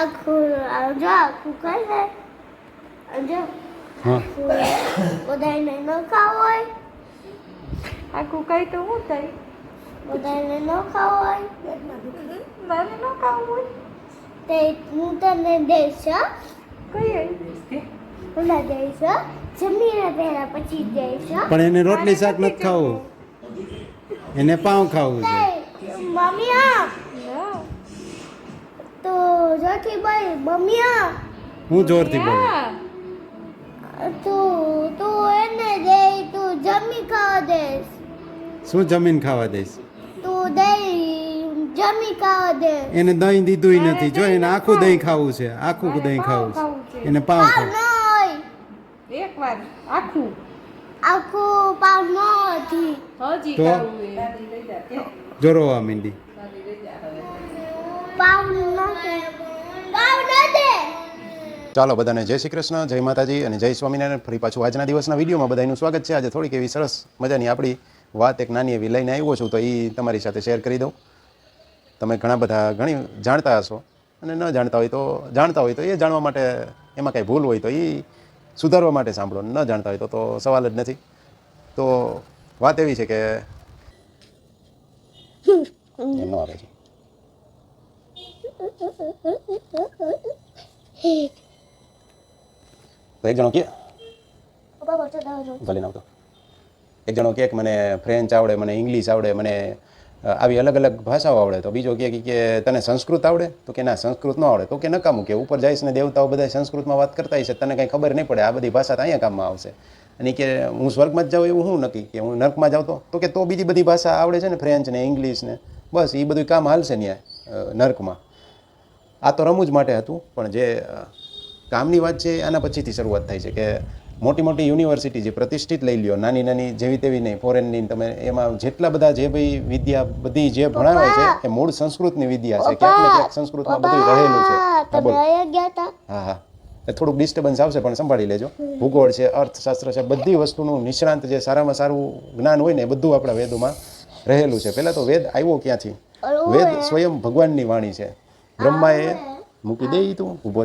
આખું આવજો કઈ છે. આવજો બધાને ન ખાવું હોય. આખું કઈ તો હું થાય? બધાને ન ખાવું હોય. મારે ન ખાવું હોય? તે હું તને દઈશ કઈ ઓલા દઈશ. જમીને પહેલા પછી જ દઈશ. પણ એને રોટલી શાક નથી ખાવું. એને પાઉં ખાવું છે. મમ્મી આ ભાઈ મમ્મી આ. હું જોરથી બોલું? તું તું એને દે તું જમી ખાવા દેશ શું જમીન ખાવા દઈશ? તું દે જમી ખાવા દે એને દહીં દીધું નથી. જો એને આખું દહીં ખાવું છે આખું દહીં ખાવું છે. એને પાઉં પાવ ખાવું. ન હોય. એક વાર આખું. આખું પાવ ન હતી. હજી? ખાવું છે. જો રોવા પાવ ન ચાલો બધાને જય શ્રી કૃષ્ણ જય માતાજી અને જય સ્વામિનારાયણ. ફરી પાછું આજના દિવસના વિડીયોમાં બધાનું સ્વાગત છે. આજે થોડીક એવી સરસ મજાની આપણી વાત એક નાની એવી લઈને આવ્યો છું તો એ તમારી સાથે શેર કરી દઉં. તમે ઘણા બધા ઘણી જાણતા હશો અને ન જાણતા હોય તો જાણતા હોય તો એ જાણવા માટે એમાં કાંઈ ભૂલ હોય તો એ સુધારવા માટે સાંભળો ન જાણતા હોય તો તો સવાલ જ નથી. તો વાત એવી છે કે એમનો આવે છે. તો એક જણો કે? ભલે આવતો. એક જણો કે મને ફ્રેન્ચ આવડે મને ઇંગ્લિશ આવડે મને આવી અલગ અલગ ભાષાઓ આવડે. તો બીજો કહે કે- કે તને સંસ્કૃત આવડે? તો કે ના સંસ્કૃત ન આવડે. તો કે નકામું કે ઉપર જઈશ ને દેવતાઓ બધા સંસ્કૃતમાં વાત કરતા હશે તને કંઈ ખબર નહીં પડે. આ બધી ભાષા તો અહીંયા કામમાં આવશે. અને કે હું સ્વર્ગમાં જ જાઉં એવું હું નક્કી? કે હું નર્કમાં જાઉં તો તો કે તો બીજી બધી ભાષા આવડે છે ને ફ્રેન્ચ ને ઇંગ્લિશ ને? બસ એ બધું કામ હાલશે ત્યાં નર્કમાં. આ તો રમૂજ માટે હતું પણ જે કામની વાત છે આના પછીથી શરૂઆત થાય છે કે મોટી મોટી યુનિવર્સિટી જે પ્રતિષ્ઠિત લઈ લ્યો નાની નાની જેવી તેવી નહીં ફોરેનની તમે એમાં જેટલા બધા જે ભાઈ વિદ્યા બધી જે ભણાવે છે એ મૂળ સંસ્કૃતની વિદ્યા છે ક્યાંક ને ક્યાંક સંસ્કૃતમાં બધું રહેલું છે. હા હા એ થોડુંક ડિસ્ટર્બન્સ આવશે પણ સંભાળી લેજો. ભૂગોળ છે અર્થશાસ્ત્ર છે બધી વસ્તુનું નિષ્ણાંત જે સારામાં સારું જ્ઞાન હોય ને એ બધું આપણા વેદોમાં રહેલું છે. પહેલાં તો વેદ આવ્યો ક્યાંથી? વેદ સ્વયં ભગવાનની વાણી છે. બ્રહ્માએ મૂકી દે તું ઊભો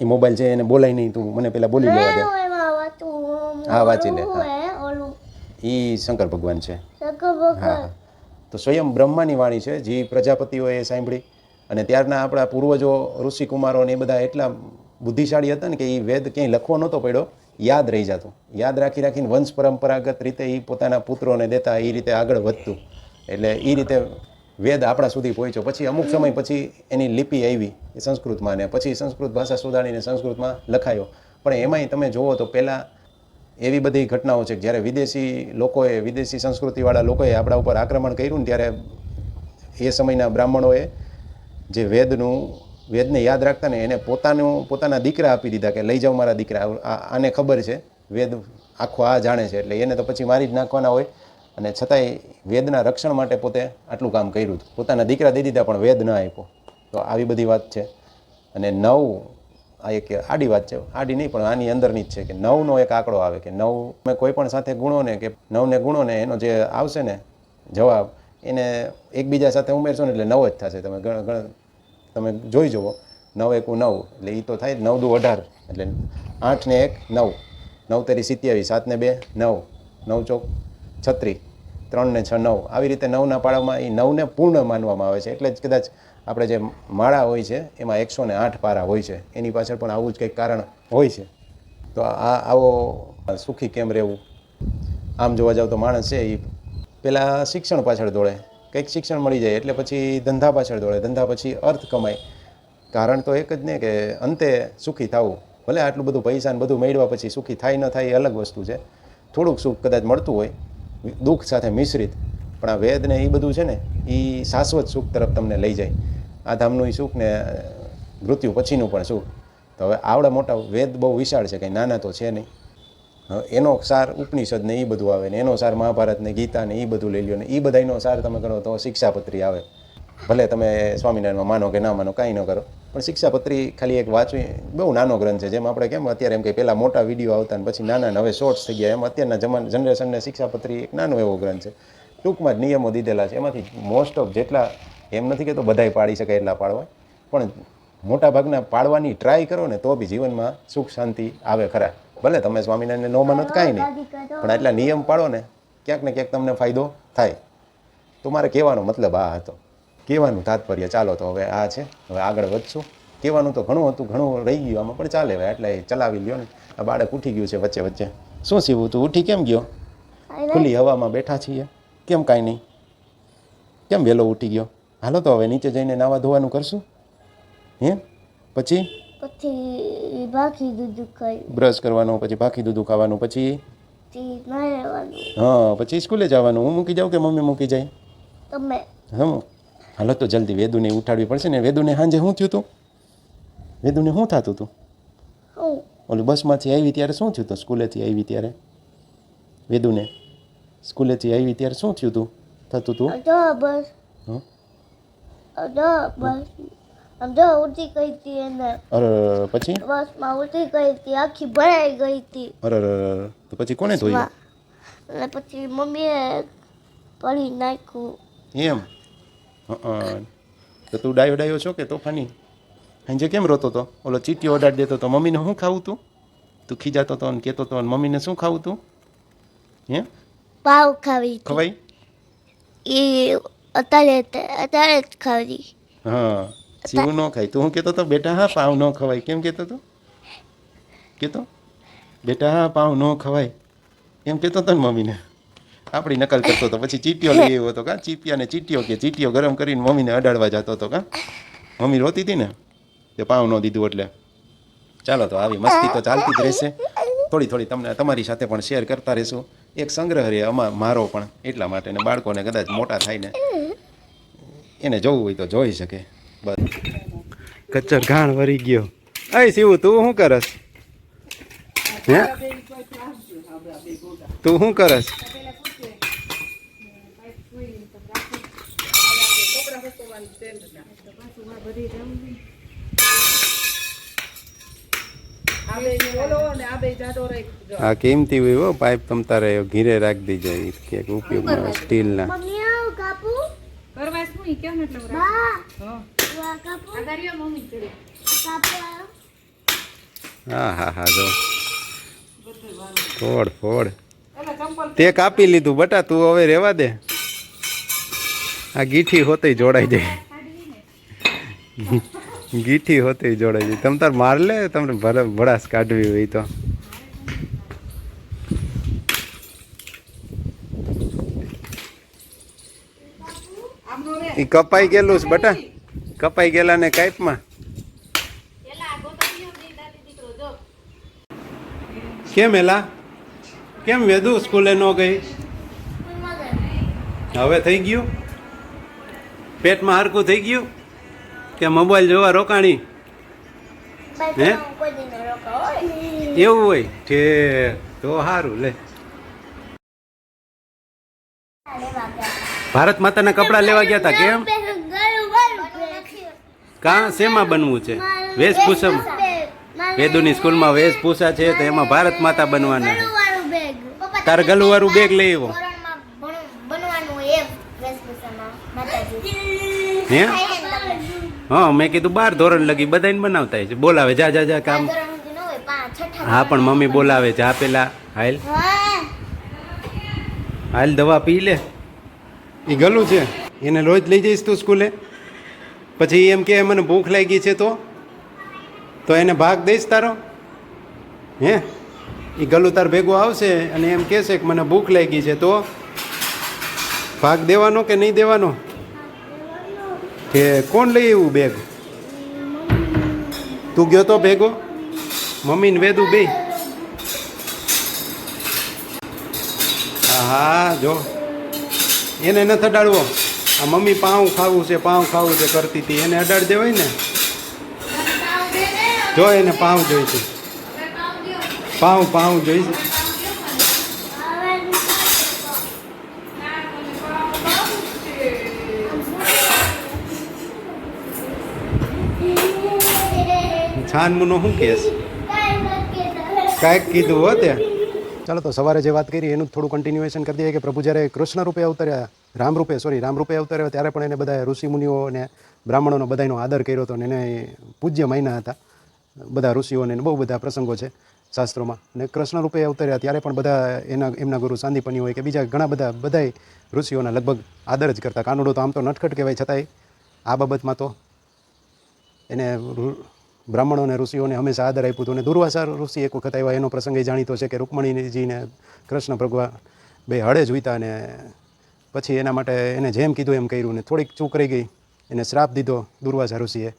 એ મોબાઈલ છે એને બોલાય નહીં તું. મને પેલા બોલી લેવા દે. હા, વાંચી લે. એ શંકર ભગવાન છે. હા તો સ્વયં બ્રહ્માની વાણી છે જે પ્રજાપતિઓએ સાંભળી. અને ત્યારના આપણા પૂર્વજો ઋષિ કુમારો ને એ બધા એટલા બુદ્ધિશાળી હતા ને કે એ વેદ ક્યાંય લખવો નહોતો પડ્યો યાદ રહી જતો. યાદ રાખી રાખીને વંશ પરંપરાગત રીતે એ પોતાના પુત્રોને દેતા એ રીતે આગળ વધતું. એટલે એ રીતે વેદ આપણા સુધી પહોંચ્યો. પછી અમુક સમય પછી એની લિપિ આવી એ સંસ્કૃતમાં ને પછી સંસ્કૃત ભાષા સુધારીને સંસ્કૃતમાં લખાયો. પણ એમાંય તમે જુઓ તો પહેલાં એવી બધી ઘટનાઓ છે કે જ્યારે વિદેશી લોકોએ, વિદેશી સંસ્કૃતિવાળા લોકોએ આપણા ઉપર આક્રમણ કર્યું ને ત્યારે એ સમયના બ્રાહ્મણોએ જે વેદનું, વેદને યાદ રાખતા ને એને પોતાનું, પોતાના દીકરા આપી દીધા કે લઈ જાઓ મારા દીકરા. આને ખબર છે. વેદ આખો આ જાણે છે. એટલે એને તો પછી મારી જ નાખવાના હોય. અને છતાંય વેદના રક્ષણ માટે પોતે આટલું કામ કર્યું હતું. પોતાના દીકરા દઈ દીધા, પણ વેદ ન આપ્યો. તો આવી બધી વાત છે. અને નવ, આ એક આડી વાત છે. આડી નહીં, પણ આની અંદરની જ છે કે નવનો એક આંકડો આવે કે નવ મેં કોઈ પણ સાથે ગુણોને કે નવને ગુણોને એનો જે આવશે ને જવાબ, એને એકબીજા સાથે ઉમેરશો ને એટલે નવ જ થશે. તમે તમે જોઈ જુઓ. નવ એકું નવ, એટલે એ તો થાય નવ દુ અઢાર, એટલે આઠ ને એક નવ. નવ તેરી સિત્યાવીસ, સાત ને બે નવ. નવ ચોક છત્રીસ ત્રણ ને છ, નવ. આવી રીતે નવના પાડામાં એ નવને પૂર્ણ માનવામાં આવે છે. એટલે જ કદાચ આપણે જે માળા હોય છે, એમાં એકસો ને આઠ પારા હોય છે. એની પાછળ પણ આવું જ કંઈક કારણ હોય છે. તો આ આવો સુખી કેમ રહેવું? આમ જોવા જાવ તો માણસ છે એ પહેલાં શિક્ષણ પાછળ દોડે. કંઈક શિક્ષણ મળી જાય, એટલે પછી ધંધા પાછળ દોડે. ધંધા પછી અર્થ કમાય. કારણ તો એક જ ને કે અંતે સુખી થવું. ભલે આટલું બધું પૈસા ને બધું મેળવ્યા પછી સુખી થાય ન થાય એ અલગ વસ્તુ છે. થોડુંક સુખ કદાચ મળતું હોય દુઃખ સાથે મિશ્રિત, પણ આ વેદ ને એ બધું છે ને એ શાશ્વત સુખ તરફ તમને લઈ જાય. આ ધામનું એ સુખ ને, મૃત્યુ પછીનું પણ સુખ. તો હવે આવડા મોટા વેદ બહુ વિશાળ છે, કંઈ નાના તો છે નહીં. એનો સાર ઉપનિષદ ને એ બધું આવે ને, એનો સાર મહાભારત ને, ગીતા ને એ બધું લઈ લ્યો ને એ બધાનો સાર તમે કરો તો શિક્ષાપત્રી આવે. ભલે તમે સ્વામિનારાયણમાં માનો કે ના માનો, કાંઈ ન કરો. પણ શિક્ષાપત્રી ખાલી એક વાંચવી, બહુ નાનો ગ્રંથ છે, જેમ આપણે કેમ અત્યારે એમ કે પહેલાં મોટા વીડિયો આવતા ને પછી નાના હવે શોર્ટ્સ થઈ ગયા, એમ અત્યારના જમાન જનરેશનને શિક્ષાપત્રી એક નાનો એવો ગ્રંથ છે. ટૂંકમાં જ નિયમો દીધેલા છે, એમાંથી મોસ્ટ ઓફ જેટલા, એમ નથી કહેતો બધાય પાડી શકાય એટલા પાડવા, પણ મોટા ભાગના પાળવાની ટ્રાય કરો ને તો બી જીવનમાં સુખ શાંતિ આવે ખરા. ભલે તમે સ્વામિનારાયણને નો માનો કાંઈ નહીં, પણ આટલા નિયમ પાડો ને, ક્યાંક ને ક્યાંક તમને ફાયદો થાય. તો મારે કહેવાનો મતલબ આ હતો. કહેવાનું તાત્પર્ય ચાલો તો હવે આ છે હવે આગળ વધશું. કહેવાનું તો ઘણું હતું ઘણું રહી ગયું આમાં પણ ચાલે હવે એટલે ચલાવી લ્યો ને. આ બાળક ઉઠી ગયું છે વચ્ચે વચ્ચે. શું સીવું તું ઉઠી કેમ ગયો? ખુલ્લી હવામાં બેઠા છીએ. કેમ કાંઈ નહીં? કેમ વહેલો ઉઠી ગયો? હાલો તો હવે નીચે જઈને નાવા ધોવાનું કરશું. હે? પછી? પછી બાકી દૂધ ખાઈ. બ્રશ કરવાનું પછી બાકી દૂધ ખાવાનું પછી? હા પછી સ્કૂલે જવાનું. હું મૂકી જાઉં કે મમ્મી મૂકી જાય? તમે? હમ. હાલો તો જલ્દી વેદુને ઉઠાડવી પડશે ને વેદુને સાંજે શું થયું હતું વેદુને શું થતું હતું ઓલું બસમાંથી આવી ત્યારે શું થયું હતું સ્કૂલેથી આવી ત્યારે? વેદુને સ્કૂલેથી આવી ત્યારે શું થયું હતું થતું હતું બસ પછી? બસમાં ઉઠી ગઈ હતી. આખી ભરાઈ ગઈ હતી. અરે તો પછી કોને ધોયું? અને પછી મમ્મીએ પડી નાખ્યું. એમ. તો તું ડાયો ડાયો છો કે તોફાની? સાંજે કેમ રોતો હતો ઓલો ચીટી ઓડાડી દેતો તો મમ્મીને શું ખાવું તું? તું ખીજાતો તો ને કહેતો તો ને મમ્મીને શું ખાવું તું? હે? પાવ ખાવી. ખવાઈ? ખવાય એ અત્યારે અત્યારે જ ખાવી હા જીવું ન ખાય. તું હું કહેતો તો બેટા હા પાવ ન ખવાય. કેમ કહેતો તો? કહેતો બેટા હા પાવ ન ખવાય. એમ કહેતો હતો ને મમ્મીને. આપણી નકલ કરતો તો પછી ચીટીઓ લઈ આવ્યો હતો કા? ચીપિયાને ચીટીઓ કે ચીટીઓ ગરમ કરીને મમ્મીને અડાડવા જતો હતો કા? મમ્મી રોતી હતી ને? તે પાવ ન દીધું એટલે. ચાલો તો આવી મસ્તી તો ચાલતી જ રહેશે. થોડી થોડી તમને તમારી સાથે પણ શેર કરતા રહેશું. એક સંગ્રહ રહે અમા મારો પણ એટલા માટે ને બાળકોને કદાચ મોટા થાય ને. એને જોવું હોય તો જોઈ શકે. બસ. કચ્છર ઘાણ વરી ગયો. અય શિવ તું શું કરસ? હે? તું શું કરસ? આ બે આ બે જાડો રહી જો. આ કિંમતી હોય હો? પાઇપ તમ તારે ઘીરે રાખી દીજે. કે ઉપયોગમાં સ્ટીલના. મમ્મી આવ કાપુ. કરવા શું ઈ કેમ એટલે બા. હા. કાપુ. આગારીઓ મમ્મી કાપુ હા હા હા જો. ફોડ ફોડ. તે કાપી લીધું બટા તું હવે રહેવા દે. આ ગીઠી હોતે જોડાઈ જાય. ગીઠી હોતી જોડે જાય તમ તાર માર લે તમને ભડાસ કાઢવી હોય તો. એ કપાઈ ગયેલું છે બટા. કપાઈ ગયેલા ને કાઈપમાં કેમ એલા? કેમ વેધુ સ્કૂલે ન ગઈ? હવે થઈ ગયું? પેટમાં હરકું થઈ ગયું? કે મોબાઈલ જોવા રોકાણી? હે? એવું હોય? કે તો સારું લે. ભારત માતાના કપડાં લેવા ગયા હતા કેમ? કાં શેમાં બનવું છે? વેશભૂષા વેદુની સ્કૂલમાં વેશભૂષા છે તો એમાં ભારત માતા બનવાના છે. તારે ગલુવાળું બેગ લઈ આવ્યો. હે? હા મેં કીધું બાર ધોરણ લગી બધાને બનાવતા છે. બોલાવે જા જા જા કામ. હા પણ મમ્મી બોલાવે જા પેલા હાલ. હાલ દવા પી લે. એ ગલું છે. એને રોજ લઈ જઈશ તું સ્કૂલે. પછી એમ કે મને ભૂખ લાગી છે તો? તો એને ભાગ દઈશ તારો. હે? એ ગલું તાર ભેગું આવશે અને એમ કહેશે કે મને ભૂખ લાગી છે તો? ભાગ દેવાનો કે નહીં દેવાનો? કે કોણ લઈ એવું બેગ તું ગયો તો ભેગો? મમ્મીને વેદું બે હા જો. એને નથી અડાડવો. આ મમ્મી પાઉં ખાવું છે, પાઉં ખાવું છે કરતી હતી. એને અડાડ દેવાય ને. જો એને પાઉં જોઈશે. પાઉં પાઉં જોઈ છાનમુનો શું કેસ કાંઈક કીધું હો ચાલો તો સવારે જે વાત કરી એનું થોડું કન્ટિન્યુએશન કરી દઈએ કે પ્રભુ જ્યારે કૃષ્ણ રૂપે અવતર્યા, રામ રૂપે સોરી રામ રૂપે અવતર્યા ત્યારે પણ એને બધા ઋષિ મુનિઓ અને બ્રાહ્મણોનો બધાનો આદર કર્યો હતો અને એને પૂજ્ય માન્યા હતા. બધા ઋષિઓને બહુ બધા પ્રસંગો છે શાસ્ત્રોમાં. અને કૃષ્ણ રૂપે અવતર્યા ત્યારે પણ બધા એના, એમના ગુરુ સાંદીપની હોય કે બીજા ઘણા બધા, બધાય ઋષિઓના લગભગ આદર જ કરતા. કાનુડો તો આમ તો નટખટ કહેવાય છતાંય. આ બાબતમાં તો એને બ્રાહ્મણોને ઋષિઓને હંમેશા આદર આપ્યું હતું અને દુર્વાસા ઋષિ એક વખત આવ્યા, એનો પ્રસંગ જાણીતો છે કે રૂકમણીજીને કૃષ્ણ ભગવાન બે હળે જોઈતા અને પછી એના માટે એને જેમ કીધું એમ કર્યું ને થોડીક ચૂક રહી ગઈ, એને શ્રાપ દીધો દુર્વાસા ઋષિએ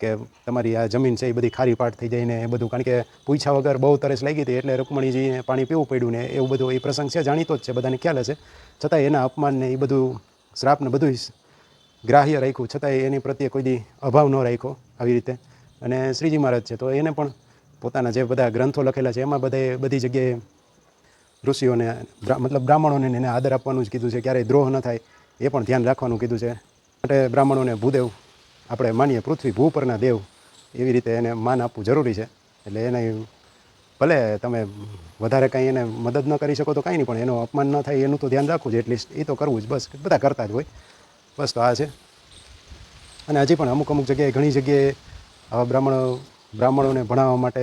કે તમારી આ જમીન છે એ બધી ખારી પાટ થઈ જાય ને એ બધું. કારણ કે પૂછા વગર બહુ તરસ લાગી હતી એટલે રૂકમણીજીને પાણી પીવું પડ્યું ને એવું બધું. એ પ્રસંગ છે, જાણીતો જ છે, બધાને ખ્યાલ હશે. છતાંય એના અપમાનને એ બધું, શ્રાપને બધું ગ્રાહ્ય રાખ્યું. છતાંય એની પ્રત્યે કોઈ દી અભાવ ન રાખ્યો આવી રીતે. અને શ્રીજી મહારાજ છે, તો એને પણ પોતાના જે બધા ગ્રંથો લખેલા છે, એમાં બધે બધી જગ્યાએ ઋષિઓને મતલબ બ્રાહ્મણોને એને આદર આપવાનું જ કીધું છે, ક્યારેય દ્રોહ ન થાય, એ પણ ધ્યાન રાખવાનું કીધું છે. માટે બ્રાહ્મણોને ભૂદેવ, આપણે માનીએ પૃથ્વી ભૂ પરના દેવ, એવી રીતે એને માન આપવું જરૂરી છે. એટલે એને ભલે તમે વધારે કાંઈ એને મદદ ન કરી શકો તો કાંઈ નહીં, પણ એનો અપમાન ન થાય, એનું તો ધ્યાન રાખવું જ એટલીસ્ટ એ તો કરવું જ, બસ, બધા કરતા જ હોય. બસ તો આ છે. અને હજી પણ અમુક અમુક જગ્યાએ ઘણી જગ્યાએ આવા બ્રાહ્મણો, બ્રાહ્મણોને ભણાવવા માટે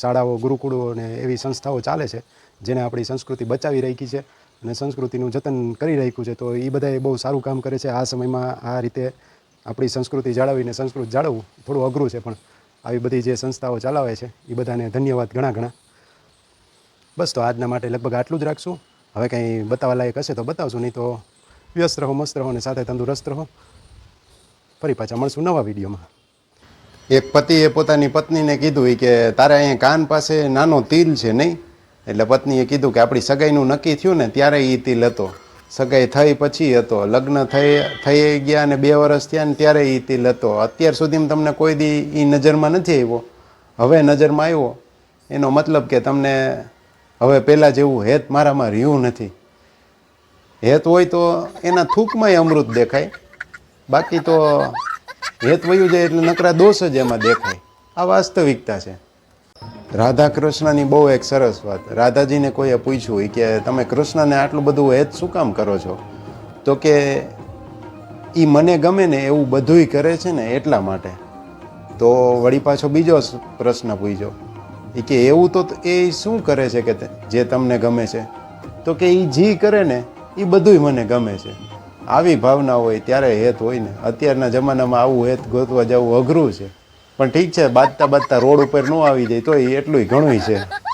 શાળાઓ, ગુરુકુળો અને એવી સંસ્થાઓ ચાલે છે જેને આપણી સંસ્કૃતિ બચાવી રાખી છે અને સંસ્કૃતિનું જતન કરી રાખ્યું છે. તો એ બધાએ બહુ સારું કામ કરે છે. આ સમયમાં આ રીતે આપણી સંસ્કૃતિ જાળવીને સંસ્કૃત જાળવવું થોડું અઘરું છે, પણ આવી બધી જે સંસ્થાઓ ચલાવે છે, એ બધાને ધન્યવાદ ઘણા ઘણા. બસ, તો આજના માટે લગભગ આટલું જ રાખશું. હવે કંઈ બતાવવા લાયક હશે તો બતાવશું, નહીં તો વ્યસ્ત રહો, મસ્ત રહો અને સાથે તંદુરસ્ત રહો. ફરી પાછા મળશું નવા વિડીયોમાં. એક પતિએ પોતાની પત્નીને કીધું કે, તારે અહીંયા કાન પાસે નાનો તિલ છે નહીં? એટલે પત્નીએ કીધું કે, આપણી સગાઈનું નક્કી થયું ને, ત્યારે એ તિલ હતો. સગાઈ થઈ પછી હતો. લગ્ન થઈ થઈ ગયા અને બે વર્ષ થયા ને ત્યારે એ તિલ હતો. અત્યાર સુધીમાં તમને કોઈ દી એ નજરમાં નથી આવ્યો? હવે નજરમાં આવ્યો? એનો મતલબ કે તમને હવે પહેલાં જેવું હેત મારામાં રહ્યું નથી. હેત હોય તો એના થૂકમાંય અમૃત દેખાય. બાકી તો હેત વયું જાય એટલે નકરા દોષ જ એમાં દેખાય. આ વાસ્તવિકતા છે. રાધા કૃષ્ણની બહુ એક સરસ વાત. રાધાજીને કોઈએ પૂછ્યું કે તમે કૃષ્ણને આટલું બધું હેત શું કામ કરો છો? તો કે એ મને ગમે ને એવું બધુંય કરે છે ને એટલા માટે. તો વળી પાછો બીજો પ્રશ્ન પૂછ્યો. એ કે એવું તો એ શું કરે છે કે જે તમને ગમે છે? તો કે એ જી કરે ને એ બધુંય મને ગમે છે. આવી ભાવના હોય ત્યારે હેત હોય ને. અત્યારના જમાનામાં આવું હેત ગોતવા જવું અઘરું છે. પણ ઠીક છે, બાજતા બાજતા રોડ ઉપર ન આવી જાય તો એટલું ઘણું છે.